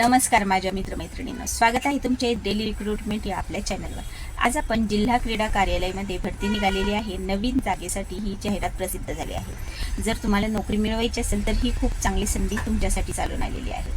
नमस्कार माझ्या मित्रमैत्रिणींना. स्वागत आहे तुमचे डेली रिक्रुटमेंट या आपल्या चॅनलवर. आज आपण जिल्हा क्रीडा कार्यालयामध्ये भरती निघालेली आहे. नवीन जागेसाठी ही जाहिरात प्रसिद्ध झाली आहे. जर तुम्हाला नोकरी मिळवायची असेल तर ही खूप चांगली संधी तुमच्यासाठी चालून आलेली आहे.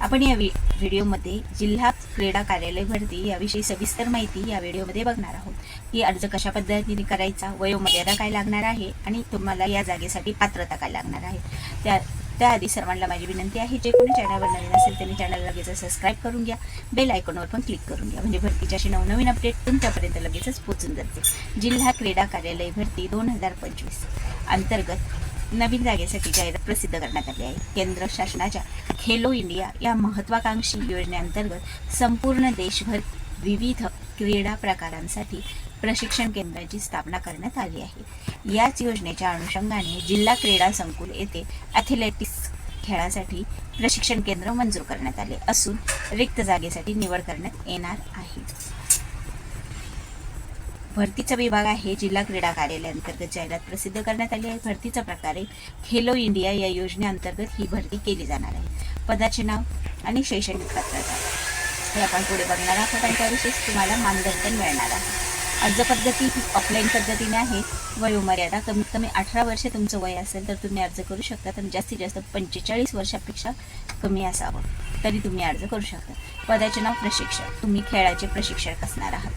आपण या व्हि व्हिडिओमध्ये जिल्हा क्रीडा कार्यालय भरती याविषयी सविस्तर माहिती या व्हिडिओमध्ये बघणार आहोत. की अर्ज कशा पद्धतीने करायचा वयोमर्यादा काय लागणार आहे आणि तुम्हाला या जागेसाठी पात्रता काय लागणार आहे. त्या त्याआधी सर्वांना माझी विनंती आहे जे कोणी चॅनलवर नवीन असेल त्यांनी चॅनल लगेच सबस्क्राईब करून घ्या. बेल आयकॉनवर पण क्लिक करून घ्या. म्हणजे भरतीच्या अशी नवनवीन अपडेट तुमच्यापर्यंत लगेचच पोहोचून जाते. जिल्हा क्रीडा कार्यालय भरती दोन हजार पंचवीस अंतर्गत नवीन जागेसाठी जाहिरात प्रसिद्ध करण्यात आली आहे. केंद्र शासनाच्या खेलो इंडिया या महत्त्वाकांक्षी योजनेअंतर्गत संपूर्ण देशभर विविध क्रीडा प्रकारांसाठी प्रशिक्षण केंद्राची स्थापना करण्यात आली आहे. याच योजनेच्या अनुषंगाने जिल्हा क्रीडा संकुल येथे ॲथलेटिक्स खेळासाठी प्रशिक्षण केंद्र मंजूर करण्यात आले असून रिक्त जागेसाठी निवड करण्यात येणार आहे. भरतीचा विभाग आहे. जिल्हा क्रीडा कार्यालयांतर्गत जाहिरात प्रसिद्ध करण्यात आली आहे. भरतीचा प्रकारे खेलो इंडिया या योजनेअंतर्गत ही भरती केली जाणार आहे. पदाचे नाव आणि शैक्षणिक पात्रता हे आपण पुढे बघणार आहोत आणि त्याविषयीच तुम्हाला मानदंड मिळणार आहे. अर्ज पद्धती ही ऑफलाईन पद्धतीने आहे. वयोमर्यादा कमीत कमी अठरा वर्षे तुमचं वय असेल तर तुम्ही अर्ज करू शकता. आणि जास्तीत जास्त पंचेचाळीस वर्षापेक्षा कमी असावं. तरी तुम्ही अर्ज करू शकता. पदाचे नाव प्रशिक्षक. तुम्ही खेळाचे प्रशिक्षक असणार आहात.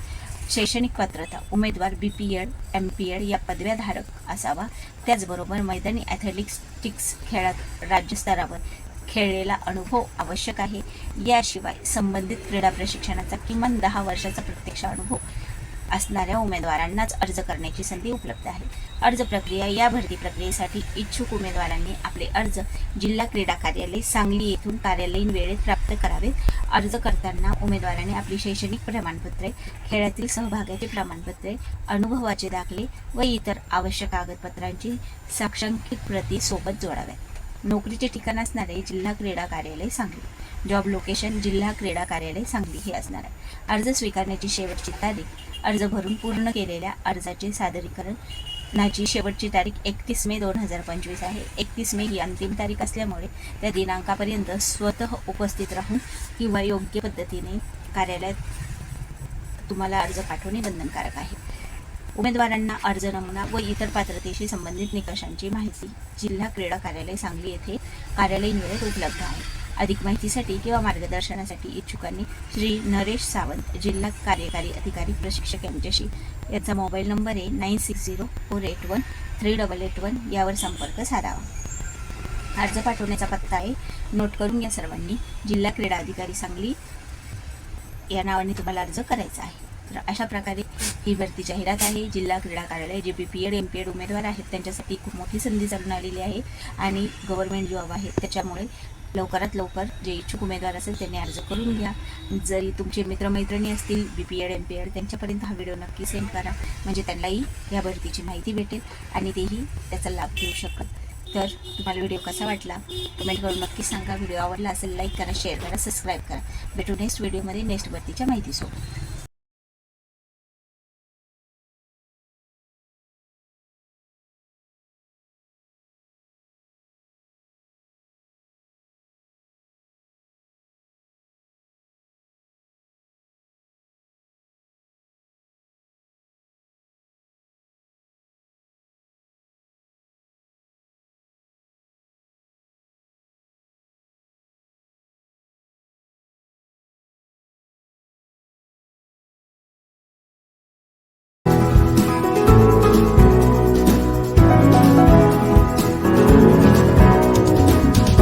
शैक्षणिक पात्रता उमेदवार B P Ed M P Ed या पदव्याधारक असावा. त्याचबरोबर मैदानी ॲथलेटिक्स खेळात राज्यस्तरावर खेळलेला अनुभव आवश्यक आहे. याशिवाय संबंधित क्रीडा प्रशिक्षणाचा किमान दहा वर्षाचा प्रत्यक्ष अनुभव असणाऱ्या उमेदवारांनाच अर्ज करण्याची संधी उपलब्ध आहे. अर्ज प्रक्रिया या भरती प्रक्रियेसाठी इच्छुक उमेदवारांनी आपले अर्ज जिल्हा क्रीडा कार्यालय सांगली येथून कार्यालयीन वेळेत प्राप्त करावेत. अर्ज करताना उमेदवारांनी आपली शैक्षणिक प्रमाणपत्रे खेळातील सहभागाचे प्रमाणपत्रे अनुभवाचे दाखले व इतर आवश्यक कागदपत्रांची साक्षांकित प्रती सोबत जोडाव्यात. नोकरीचे ठिकाण असणारे जिल्हा क्रीडा कार्यालय सांगली. जॉब लोकेशन जिल्हा क्रीडा कार्यालय सांगली हे असणार आहे. अर्ज स्वीकारण्याची शेवटची तारीख अर्ज भरून पूर्ण केलेल्या अर्जाचे सादरीकरणाची शेवटची तारीख एकतीस मे दोन हजार पंचवीस आहे. एकतीस मे ही अंतिम तारीख असल्यामुळे त्या दिनांकापर्यंत स्वतः उपस्थित राहून किंवा योग्य पद्धतीने कार्यालयात तुम्हाला अर्ज पाठवणे बंधनकारक आहे. उमेदवारांना अर्ज नमुना व इतर पात्रतेशी संबंधित निकषांची माहिती जिल्हा क्रीडा कार्यालय सांगली येथे कार्यालयीन वेळेत उपलब्ध आहे. अधिक माहितीसाठी किंवा मार्गदर्शनासाठी इच्छुकांनी श्री नरेश सावंत जिल्हा कार्यकारी अधिकारी प्रशिक्षक यांच्याशी. याचा मोबाईल नंबर आहे nine six zero four eight one three double eight one यावर संपर्क साधावा. अर्ज पाठवण्याचा पत्ता आहे. नोट करून या सर्वांनी. जिल्हा क्रीडा अधिकारी सांगली. या नावाने तुम्हाला अर्ज करायचा आहे. तर अशा प्रकारे ही भरती जाहिरात आहे. जिल्हा क्रीडा कार्यालय जे B P Ed M P Ed उमेदवार आहेत. त्यांच्यासाठी खूप मोठी संधी चालून आलेली आहे आणि गव्हर्नमेंट जॉब आहे. त्याच्यामुळे लवकरात लवकर जे इच्छुक उमेदवार असेल त्यांनी अर्ज करून घ्या. जरी तुमचे मित्रमैत्रिणी असतील B P Ed M P Ed त्यांच्यापर्यंत हा व्हिडिओ नक्की सेंड करा. म्हणजे त्यांनाही या भरतीची माहिती भेटेल आणि तेही त्याचा लाभ घेऊ शकत. तर तुम्हाला व्हिडिओ कसा वाटला? कमेंट करून नक्की सांगा. व्हिडिओ आवडला असेल लाईक करा शेअर करा सबस्क्राईब करा. भेटू नेक्स्ट व्हिडिओमध्ये नेक्स्ट भरतीच्या माहितीसोबत.